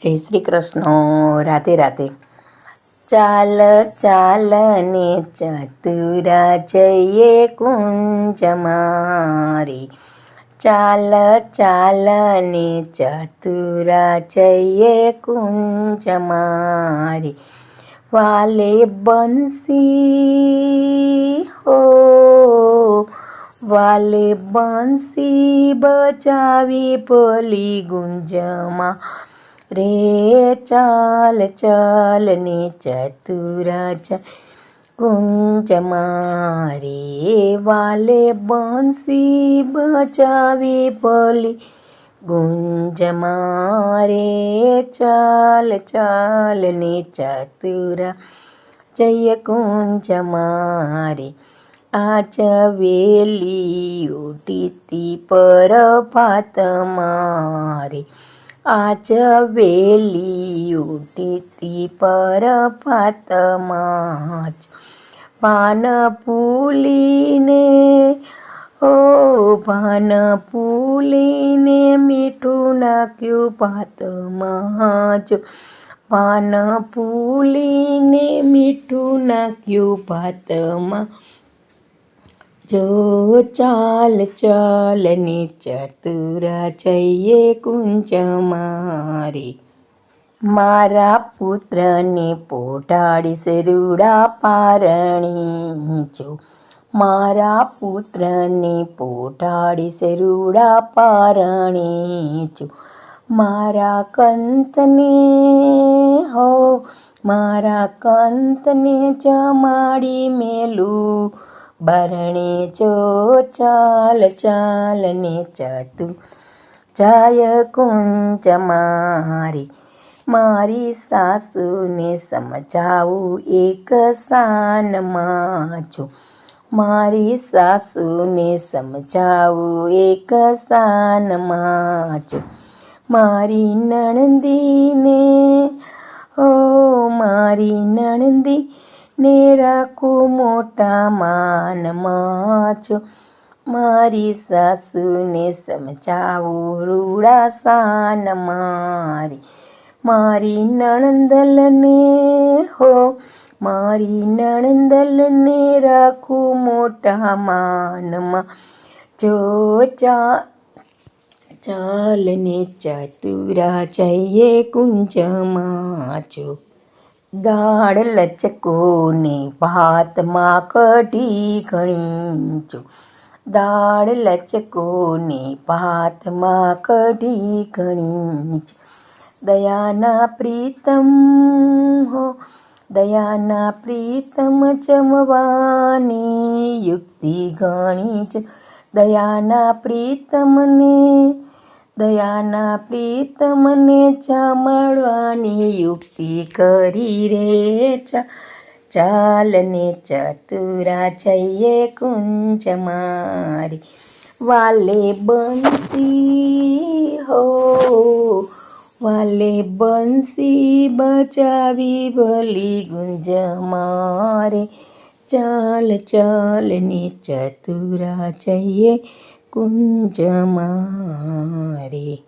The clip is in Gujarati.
જય શ્રી કૃષ્ણ. રાધે રાધે. ચાલ ચાલ ને ચતુરા જઈએ કુંજ મારી. ચાલ ચાલ ને ચતુરા જઈએ કુંજ મારી. વાલે બંસી હો, વાલે બંસી બચાવી ભલી ગુંજમાં. રે ચાલ ચાલ ને ચતુરા છે કુંજ મારે વાલે બંસી બચાવી ભલી ગુંજ મારે ચાલ ચાલ ને ચતુરા જય કુંજ મારે આજ વેલી ઉટીતી પર ભાત મારે આજ વેલી ઉઠીતી પર પાતમાં પાન ફૂલીને ઓ પાન ફૂલીને મીઠું નાખ્યું પાતમાં જ પાન ફૂલીને મીઠું નાખ્યું ભાતમાં જો ચાલ ચાલ ને ચતુરા જઈએ કુંજ મારે. મારા પુત્રને પોટાડીશ રૂડા પારણી જો. મારા પુત્રને પોટાડીશ રૂડા પારણી જો. મારા કંતને હો, મારા કંતને જમાડી મેલું. બરણે જો ચાલ ચાલ ને ચતુ. જાય કુંચ મારી મારી સાસુને સમજાવું એક સાનમાં છું મારી સાસુને સમજાવું એક સાનમાં છું મારી નણંદીને, ઓ મારી નણંદી ને રાખું મોટા માનમાં છો મારી સાસુને સમજાવું રૂડા સાન મારી. મારી નણંદલને હો, મારી નણંદલને રાખું મોટા માનમાં જો ચા, ચાલને ચતુરા જઈએ કુંજમાં જો દાળ લચકોને ભાતમાં કઢી ઘણી દાળ દાળ લચકોને ભાતમાં કઢી ઘણી દયાના પ્રીતમ હો, દયાના પ્રીતમ જમવાની યુક્તિ ઘણી જ દયાના પ્રીતમને દયાના પ્રીતમને મળવાની યુક્તિ કરી રે ચા. ચાલને ચતુરા જઈએ કુંજ મારી. વાલે બંસી હો, વાલે બંસી બચાવી ભલી ગુંજ મારે. ચાલ ચાલ ને ચતુરા જઈએ કુંજ મારે